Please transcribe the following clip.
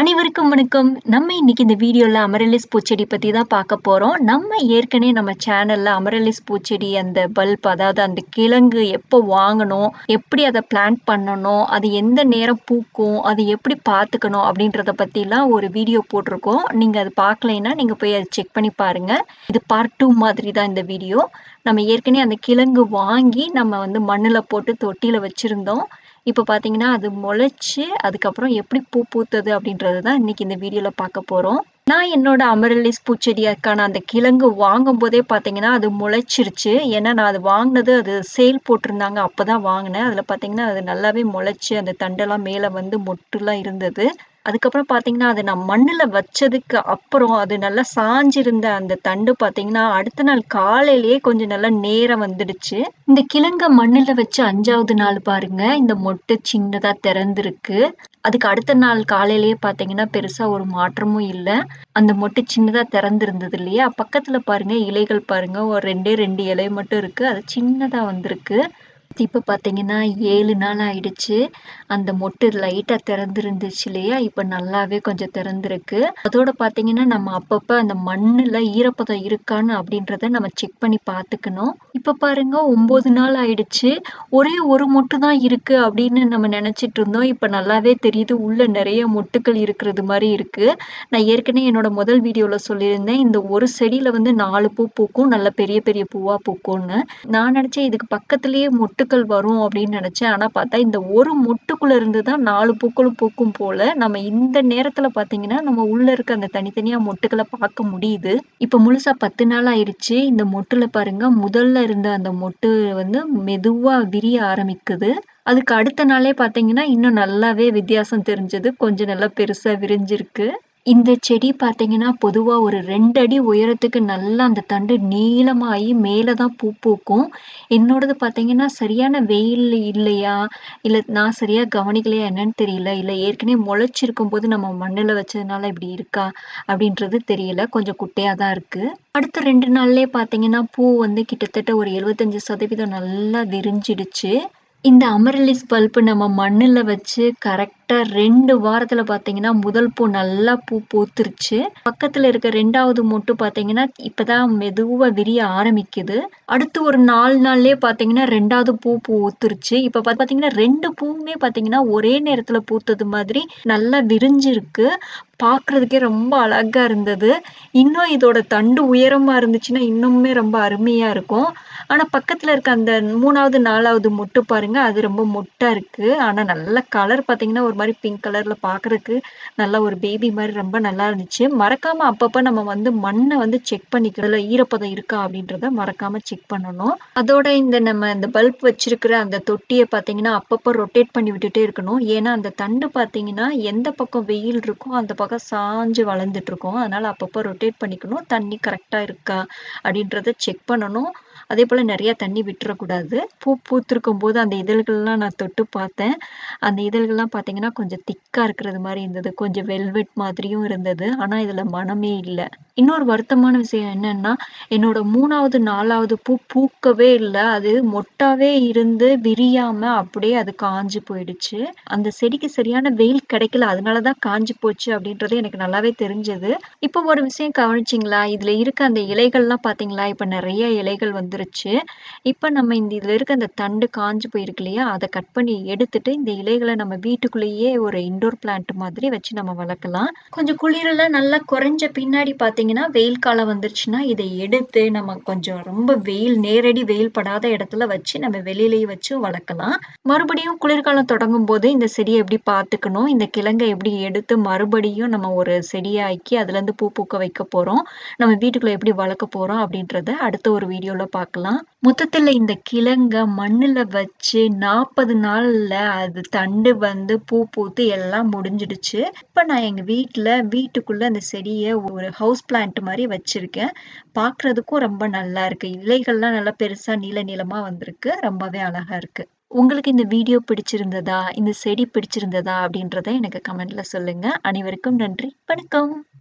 அனைவருக்கும் வணக்கம். நம்ம இன்னைக்கு இந்த வீடியோவில் அமரலிஸ் பூச்செடி பற்றி தான் பார்க்க போகிறோம் நம்ம ஏற்கனவே நம்ம சேனலில் அமரலிஸ் பூச்செடி அந்த பல்ப் அதாவது அந்த கிழங்கு எப்போ வாங்கணும்? எப்படி அதை பிளான்ட் பண்ணணும்? அது எந்த நேரம் பூக்கும்? அது எப்படி பார்த்துக்கணும்? அப்படின்றத பற்றிலாம் ஒரு வீடியோ போட்டிருக்கோம். நீங்கள் அது பார்க்கலைன்னா, நீங்கள் போய் அதை செக் பண்ணி பாருங்கள் இது பார்ட் டூ மாதிரி தான் இந்த வீடியோ. நம்ம ஏற்கனவே அந்த கிழங்கு வாங்கி நம்ம வந்து மண்ணில் போட்டு தொட்டியில் வச்சுருந்தோம் இப்போ பார்த்தீங்கன்னா, அது முளைச்சி அதுக்கப்புறம் எப்படி பூ பூத்தது அப்படின்றது தான் இன்னைக்கு இந்த வீடியோவில் பார்க்க போகிறோம் நான் என்னோட அமரலிஸ் பூச்செடியாக்கான அந்த கிழங்கு வாங்கும்போதே பார்த்தீங்கன்னா, அது முளைச்சிருச்சு. ஏன்னா நான் அது வாங்கினது அது சேல் போட்டிருந்தாங்க. அப்போ தான் வாங்கினேன் அதில் பார்த்தீங்கன்னா, அது நல்லாவே முளைச்சி அந்த தண்டெல்லாம் மேலே வந்து மொட்டுலாம் இருந்தது. அதுக்கப்புறம் பார்த்தீங்கன்னா, அது நான் மண்ணுல வச்சதுக்கு அப்புறம் அது நல்லா சாஞ்சிருந்த அந்த தண்டு பார்த்தீங்கன்னா, அடுத்த நாள் காலையிலேயே கொஞ்சம் நல்லா நேரம் வந்துடுச்சு. இந்த கிழங்க மண்ணுல வச்சு அஞ்சாவது நாள் பாருங்க, இந்த மொட்டு சின்னதா திறந்துருக்கு அதுக்கு அடுத்த நாள் காலையிலேயே பார்த்தீங்கன்னா, பெருசா ஒரு மாற்றமும் இல்லை அந்த மொட்டு சின்னதா திறந்துருந்தது இல்லையா? பக்கத்துல பாருங்க இலைகள் பாருங்க. ஒரு 2டே 2 இலை மட்டும் இருக்கு. அது சின்னதா வந்திருக்கு. இப்போ பார்த்தீங்கன்னா, 7 நாள் ஆயிடுச்சு. அந்த மொட்டு லைட்டா திறந்திருந்துச்சு இல்லையா? இப்ப நல்லாவே கொஞ்சம் திறந்திருக்கு. அதோட பார்த்தீங்கன்னா, நம்ம அப்பப்ப அந்த மண்ணுல ஈரப்பதம் இருக்கான்னு அப்படின்றத நம்ம செக் பண்ணி பார்த்துக்கணும். இப்ப பாருங்க 9 நாள் ஆயிடுச்சு. ஒரே ஒரு மொட்டு தான் இருக்கு அப்படின்னு நம்ம நினச்சிட்டு இருந்தோம். இப்ப நல்லாவே தெரியுது உள்ள நெறைய மொட்டுக்கள் இருக்கிறது மாரி இருக்கு. நான் ஏற்கனவே என்னோட முதல் வீடியோல சொல்லியிருந்தேன். இந்த ஒரு செடியில வந்து 4 பூ பூக்கும். நல்ல பெரிய பெரிய பூவா பூக்கும்னு. நான் நினச்சேன் இதுக்கு பக்கத்திலேயே மொட்டுக்கள் வரும் அப்படின்னு நினைச்சேன். ஆனா பார்த்தா இந்த ஒரு மொட்டுக்குள்ள இருந்து தான் நாலு பூக்களும் பூக்கும் போல. நம்ம இந்த நேரத்துல பார்த்தீங்கன்னா, நம்ம உள்ள இருக்க அந்த தனித்தனியா மொட்டுக்களை பார்க்க முடியுது. இப்ப முழுசா 10 நாள் ஆயிடுச்சு. இந்த மொட்டுல பாருங்க முதல்ல இருந்த அந்த மொட்டு வந்து மெதுவா விரிய ஆரம்பிக்குது. அதுக்கு அடுத்த நாளே பாத்தீங்கன்னா இன்னும் நல்லாவே வித்தியாசம் தெரிஞ்சது. கொஞ்சம் நல்லா பெருசா விரிஞ்சிருக்கு. இந்த செடி பார்த்தீங்கன்னா, பொதுவா ஒரு 2 அடி உயரத்துக்கு நல்லா அந்த தண்டு நீளமாயி மேல தான் பூ பூக்கும். என்னோடது பார்த்தீங்கன்னா, சரியான வெயில் இல்லையா? இல்ல நான் சரியா கவனிக்கலையா என்னன்னு தெரியல. இல்ல ஏற்கனவே முளைச்சிருக்கும்போது நம்ம மண்ணுல வச்சதுனால இப்படி இருக்கா? அப்படின்றது தெரியல. கொஞ்சம் குட்டையா தான் இருக்கு. அடுத்த 2 நாள்லயே பார்த்தீங்கன்னா, பூ வந்து கிட்டத்தட்ட ஒரு 75% நல்லா விரிஞ்சிடுச்சு. இந்த அமரலிஸ் பல்ப் நம்ம மண்ணுல வச்சு கரெக்ட் கரெக்ட்டா 2 வாரத்துல பார்த்தீங்கன்னா, முதல் பூ நல்லா பூ பூத்துருச்சு. பக்கத்துல இருக்க 2வது மொட்டு பார்த்தீங்கன்னா, இப்பதான் மெதுவா விரிய ஆரம்பிக்குது. அடுத்து ஒரு 4 நாள்லயே பார்த்தீங்கன்னா, 2வது பூ பூத்துருச்சு. இப்ப பார்த்தீங்கன்னா, 2 பூவுமே பார்த்தீங்கன்னா, ஒரே நேரத்துல பூத்தது மாதிரி நல்லா விரிஞ்சிருக்கு. பாக்குறதுக்கே ரொம்ப அழகா இருந்தது. இன்னும் இதோட தண்டு உயரமா இருந்துச்சுன்னா, இன்னுமே ரொம்ப அருமையா இருக்கும். ஆனா பக்கத்துல இருக்க அந்த 3வது, 4வது மொட்டு பாருங்க, அது ரொம்ப மொட்டா இருக்கு. ஆனா நல்ல கலர் பார்த்தீங்கன்னா, ஒரு மாதிரி பிங்க் கலர்ல பாக்குறதுக்கு நல்ல ஒரு பேபி மாதிரி ரொம்ப நல்லா இருந்துச்சு. மறக்காம அப்பப்ப நம்ம வந்து மண்ணை வந்து செக் பண்ணிக்கிறதுல ஈரப்பதம் இருக்கா அப்படின்றத மறக்காம செக் பண்ணணும். அதோட இந்த நம்ம இந்த பல்ப் வச்சிருக்கிற அந்த தொட்டியை பார்த்தீங்கன்னா, அப்பப்போ ரொட்டேட் பண்ணி விட்டுட்டே இருக்கணும். ஏன்னா அந்த தண்டு பார்த்தீங்கன்னா, எந்த பக்கம் வெயில் இருக்கோ அந்த பக்கம் சாஞ்சு வளர்ந்துட்டு இருக்கும். அதனால அப்பப்போ ரொட்டேட் பண்ணிக்கணும். தண்ணி கரெக்டாக இருக்கா? அப்படின்றத செக் பண்ணணும். அதேபோல நெறைய தண்ணி விட்டுறக்கூடாது. பூ பூத்திருக்கும் போது அந்த இதழ்கள்லாம் நான் தொட்டு பார்த்தேன். அந்த இதழ்கள்லாம் பார்த்தீங்கன்னா, கொஞ்சம் திக்காக இருக்கிறது மாதிரி இருந்தது. கொஞ்சம் வெல்வெட் மாதிரியும் இருந்தது. ஆனால் இதுல மனமே இல்ல. இன்னொரு வருத்தமான விஷயம் என்னன்னா, என்னோட 3வது, 4வது பூ பூக்கவே இல்ல. அது மொட்டாவே இருந்து விரியாம அப்படியே அது காஞ்சு போயிடுச்சு. அந்த செடிக்கு சரியான வெயில் கிடைக்கல. அதனால தான் காஞ்சு போச்சு அப்படின்றது எனக்கு நல்லாவே தெரிஞ்சது. இப்போ ஒரு விஷயம் கவனிச்சீங்களா? இதுல இருக்க அந்த இலைகள்லாம் பார்த்தீங்களா? இப்ப நிறைய இலைகள் வந்துருச்சு. இப்போ நம்ம இந்த இதுல இருக்க அந்த தண்டு காஞ்சு போயிருக்கு இல்லையா? அத கட் பண்ணி எடுத்துட்டு இந்த இலைகளை நம்ம வீட்டுக்குள்ளேயே ஒரு இன்டோர் பிளான்ட் மாதிரி வச்சு நம்ம வளர்க்கலாம். கொஞ்சம் குளிரெல்லாம் நல்லா குறைஞ்ச பின்னாடி பார்த்தீங்கன்னா, வெயில் காலம் வந்துருச்சுன்னா, இதை எடுத்து நம்ம கொஞ்சம் ரொம்ப வெயில் நேரடி வெயில் படாத இடத்துல வச்சு நம்ம வெளியிலேயே வச்சு வளர்க்கலாம். மறுபடியும் குளிர்காலம் தொடங்கும் போது இந்த செடியை எப்படி பார்த்துக்கணும்? இந்த கிழங்கை எப்படி எடுத்து மறுபடியும் நம்ம ஒரு செடியாக்கி அதுலேருந்து பூ பூக்க வைக்க போறோம்? நம்ம வீட்டுக்குள்ள எப்படி வளர்க்க போறோம்? அப்படின்றத அடுத்த ஒரு வீடியோவில் பார்க்கலாம். மொத்தத்துல இந்த கிழங்க மண்ணுல வச்சு 40 நாள்ல அது தண்டு வந்து பூ பூத்து எல்லாம் முடிஞ்சிடுச்சு. இப்ப நான் எங்க வீட்டுல வீட்டுக்குள்ள அந்த செடிய ஒரு ஹவுஸ் பிளான்ட் மாதிரி வச்சிருக்கேன். பாக்குறதுக்கும் ரொம்ப நல்லா இருக்கு. இலைகள்லாம் நல்லா பெருசா நீள நீளமா வந்திருக்கு. ரொம்பவே அழகா இருக்கு. உங்களுக்கு இந்த வீடியோ பிடிச்சிருந்ததா? இந்த செடி பிடிச்சிருந்ததா? அப்படின்றத எனக்கு கமெண்ட்ல சொல்லுங்க. அனைவருக்கும் நன்றி. வணக்கம்.